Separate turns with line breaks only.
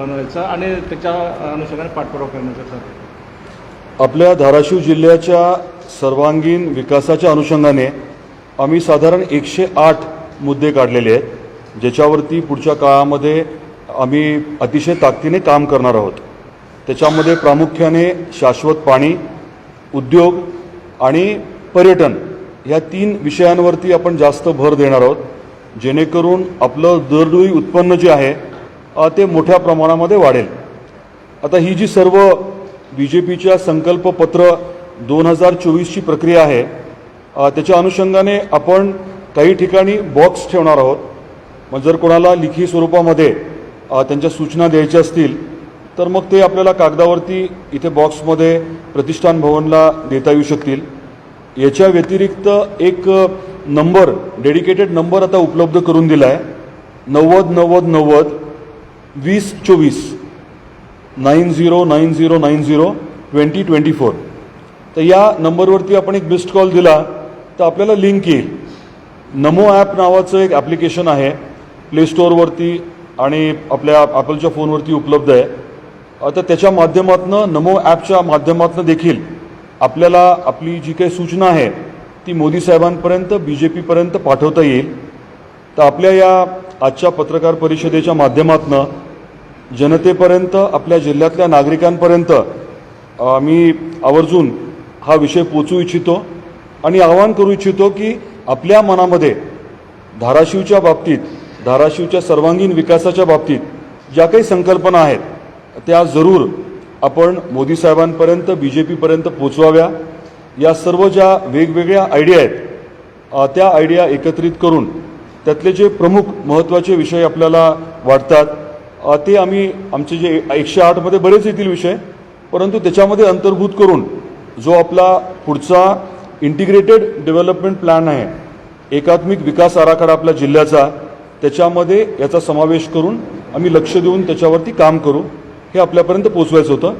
बनवायचा आणि त्याच्या अनुषंगाने पाठपुरावा करण्याचं ठरलं
आपल्या धाराशिव जिल्ह्याच्या सर्वांगीण विकासाच्या अनुषंगाने आम्ही साधारण एकशे आठ मुद्दे काढलेले आहेत ज्याच्यावरती पुढच्या काळामध्ये आम्ही अतिशय ताकदीने काम करणार आहोत. त्याच्यामध्ये प्रामुख्याने शाश्वत पाणी उद्योग आणि पर्यटन ह्या तीन विषयांवरती आपण जास्त भर देणार आहोत जेणेकरून आपलं दरडोई उत्पन्न जे आहे ते मोठ्या प्रमाणामध्ये वाढेल. आता ही जी सर्व बी जे पीच्या संकल्पपत्र दोन हजार चोवीसची प्रक्रिया आहे त्याच्या अनुषंगाने आपण काही ठिकाणी बॉक्स ठेवणार आहोत. मग जर कोणाला लिखी स्वरूपामध्ये त्यांच्या सूचना द्यायच्या असतील तर मग ते आपल्याला कागदावरती इथे बॉक्समध्ये प्रतिष्ठान भवनला देता येऊ शकतील. याच्या व्यतिरिक्त एक नंबर डेडिकेटेड नंबर आता उपलब्ध करून दिला आहे नव्वद नव्वद नव्वद वीस चोवीस. Nine zero nine zero nine zero twenty twenty four. तर या नंबरवरती आपण एक मिस्ड कॉल दिला तर आपल्याला लिंक येईल. नमो ॲप नावाचं एक ॲप्लिकेशन आहे. प्ले स्टोअरवरती आणि आपल्या ॲपलच्या फोनवरती उपलब्ध आहे. आता त्याच्या माध्यमातून नमो ॲपच्या माध्यमातून देखील आपल्याला आपली जी काही सूचना आहे ती मोदी साहेबांपर्यंत बी जे पीपर्यंत पाठवता येईल. तर आपल्या या आजच्या पत्रकार परिषदेच्या माध्यमातून जनतेपर्यंत आपल्या जिल्ह्यातल्या नागरिकांपर्यंत मी आवर्जून हा विषय पोचू इच्छितो आणि आवाहन करू इच्छितो की आपल्या मनामध्ये धाराशिवच्या बाबतीत धाराशिवच्या सर्वांगीण विकासाच्या बाबतीत ज्या काही संकल्पना आहेत त्या जरूर आपण मोदी साहेबांपर्यंत बी जे पीपर्यंत पोचवाव्या. या सर्व ज्या वेगवेगळ्या आयडिया आहेत त्या आयडिया एकत्रित करून त्यातले जे प्रमुख महत्त्वाचे विषय आपल्याला वाटतात ते आम्ही आमचे जे एकशे आठमध्ये बरेच येतील विषय परंतु त्याच्यामध्ये अंतर्भूत करून जो आपला पुढचा इंटिग्रेटेड डेव्हलपमेंट प्लॅन आहे एकात्मिक विकास आराखडा आपल्या जिल्ह्याचा त्याच्यामध्ये याचा समावेश करून आम्ही लक्ष देऊन त्याच्यावरती काम करू हे आपल्यापर्यंत पोचवायचं होतं.